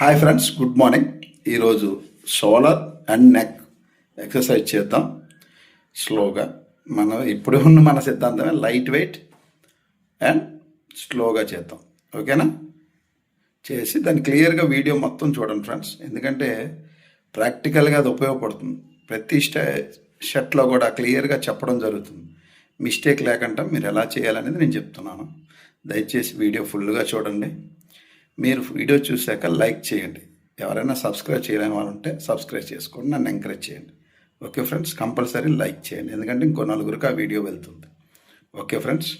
Hi friends good morning. ఈరోజు shoulder and neck exercise చేద్దాం. స్లోగా మన ఇప్పుడు ఉన్న మన సిద్ధాంతమే లైట్ వెయిట్ అండ్ స్లోగా చేద్దాం. ఓకేనా? చేసి దాన్ని క్లియర్గా వీడియో మొత్తం చూడండి ఫ్రెండ్స్. ఎందుకంటే ప్రాక్టికల్గా అది ఉపయోగపడుతుంది. ప్రతి స్టే షర్ట్లో కూడా క్లియర్గా చెప్పడం జరుగుతుంది. మిస్టేక్ లేకుండా మీరు ఎలా చేయాలనేది నేను చెప్తున్నాను. దయచేసి వీడియో ఫుల్గా చూడండి. మీరు వీడియో చూశాక లైక్ చేయండి. ఎవరైనా సబ్స్క్రైబ్ చేయలేని వాళ్ళు ఉంటే సబ్స్క్రైబ్ చేసుకోండి. నన్ను ఎంకరేజ్ చేయండి. ఓకే ఫ్రెండ్స్ కంపల్సరీ లైక్ చేయండి. ఎందుకంటే ఇంకో నలుగురికి ఆ వీడియో వెళ్తుంది. Okay friends.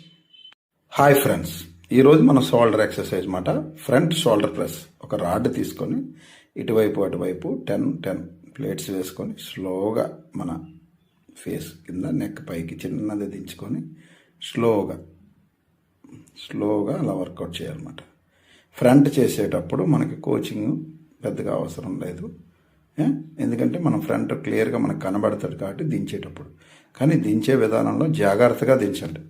Hi friends. ఈరోజు మన షోల్డర్ ఎక్సర్సైజ్ మాట ఫ్రంట్ షోల్డర్ ప్రెస్. ఒక రాడ్ తీసుకొని ఇటువైపు అటువైపు టెన్ టెన్ ప్లేట్స్ వేసుకొని స్లోగా మన ఫేస్ కింద నెక్ పైకి చిన్నది దించుకొని స్లోగా స్లోగా అలా వర్కౌట్ చేయాలన్నమాట. ఫ్రంట్ చేసేటప్పుడు మనకి కోచింగ్ పెద్దగా అవసరం లేదు. ఎందుకంటే మనం ఫ్రంట్ క్లియర్గా మనకు కనబడతాడు కాబట్టి దించేటప్పుడు. కానీ దించే విధానంలో జాగ్రత్తగా దించండి.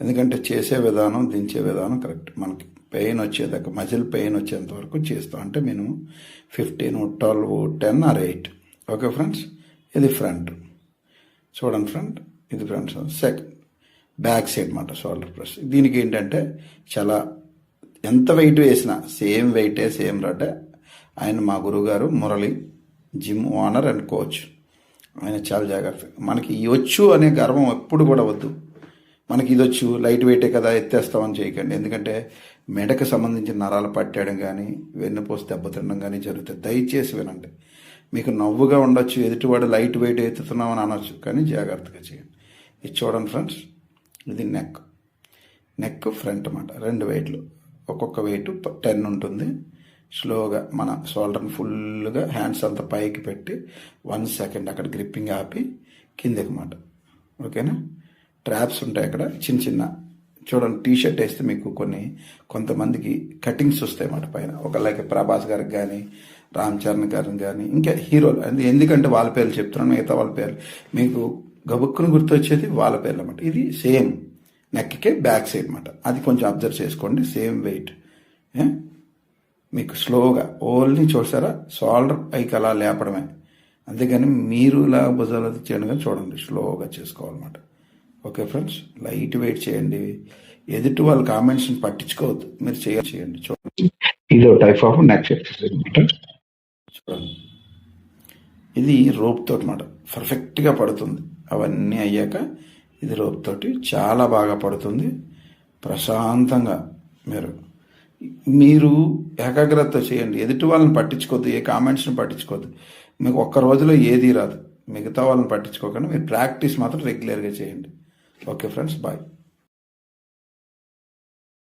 ఎందుకంటే చేసే విధానం దించే విధానం కరెక్ట్. మనకి పెయిన్ వచ్చేదాకా మజిల్ పెయిన్ వచ్చేంత వరకు చేస్తాం. అంటే minimum fifteen twelve ten or eight. Okay friends? ఇది ఫ్రంట్. చూడండి ఫ్రంట్. ఇది ఫ్రంట్. సెకండ్ బ్యాక్ సైడ్ మాట షోల్డర్ ప్రెస్. దీనికి ఏంటంటే చాలా ఎంత వెయిట్ వేసినా సేమ్ వెయిటే సేమ్ రడ్డే ఆయన మా గురువుగారు Murali gym owner and coach ఆయన చాలా జాగ్రత్త. మనకి ఈ వచ్చు అనే గర్వం ఎప్పుడు కూడా వద్దు. మనకి ఇది వచ్చు లైట్ వెయిటే కదా ఎత్తేస్తామని చేయకండి. ఎందుకంటే మెడకు సంబంధించిన నరాలు పట్టేయడం కానీ వెన్నుపోసి దెబ్బతినడం కానీ జరుగుతుంది దయచేసి వినండి. మీకు నవ్వుగా ఉండొచ్చు ఎదుటివాడు లైట్ వెయిట్ ఎత్తుతున్నామని అనొచ్చు కానీ జాగ్రత్తగా చేయండి. ఇది చూడండి ఫ్రెండ్స్ ఇది నెక్ నెక్ ఫ్రంట్ అన్నమాట. రెండు వెయిట్లు ఒక్కొక్క వెయిట్ టెన్ ఉంటుంది. స్లోగా మన షోల్డర్ని ఫుల్గా హ్యాండ్స్ అంతా పైకి పెట్టి వన్ సెకండ్ అక్కడ గ్రిప్పింగ్ ఆపి కిందకి మాట. ఓకేనా ట్రాప్స్ ఉంటాయి అక్కడ చిన్న చిన్న. చూడండి టీ షర్ట్ వేస్తే మీకు కొన్ని కొంతమందికి కటింగ్స్ వస్తాయి అన్నమాట పైన. ఒక లైక్ ప్రభాస్ గారికి కానీ రామ్ చరణ్ గారికి కానీ ఇంకా హీరోలు ఎందుకంటే వాళ్ళ పేర్లు చెప్తున్నాను మిగతా వాళ్ళ పేర్లు. మీకు గబుక్కును గుర్తొచ్చేది వాళ్ళ పేర్లు అన్నమాట. ఇది సేమ్ నెక్కే బ్యాక్ సైడ్ అనమాట అది కొంచెం అబ్జర్వ్ చేసుకోండి. Same weight. మీకు స్లోగా. ఓన్లీ చూసారా? షోల్డర్ పైకి అలా లేపడమే. అంతేగాని మీరు ఇలా భుజాలు అది చేయడం చూడండి. స్లోగా చేసుకోవాలన్నమాట. Okay friends? లైట్ వెయిట్ చేయండి. ఎదుటి వాళ్ళ కామెంట్స్ని పట్టించుకోవద్దు. మీరు చేయ చేయండి. చూడండి. ఇది టైప్ ఆఫ్ నెక్ ఎక్సర్సైజ్ అనమాట చూడండి. ఇది రోప్తో అనమాట పర్ఫెక్ట్గా పడుతుంది. అవన్నీ అయ్యాక ఇది లోపుతోటి చాలా బాగా పడుతుంది. ప్రశాంతంగా మీరు మీరు ఏకాగ్రత చేయండి. ఎదుటి వాళ్ళని పట్టించుకోవద్దు ఏ కామెంట్స్ని పట్టించుకోవద్దు. మీకు ఒక్క రోజులో ఏది రాదు. మిగతా వాళ్ళని పట్టించుకోకుండా మీరు ప్రాక్టీస్ మాత్రం రెగ్యులర్గా చేయండి. Okay friends bye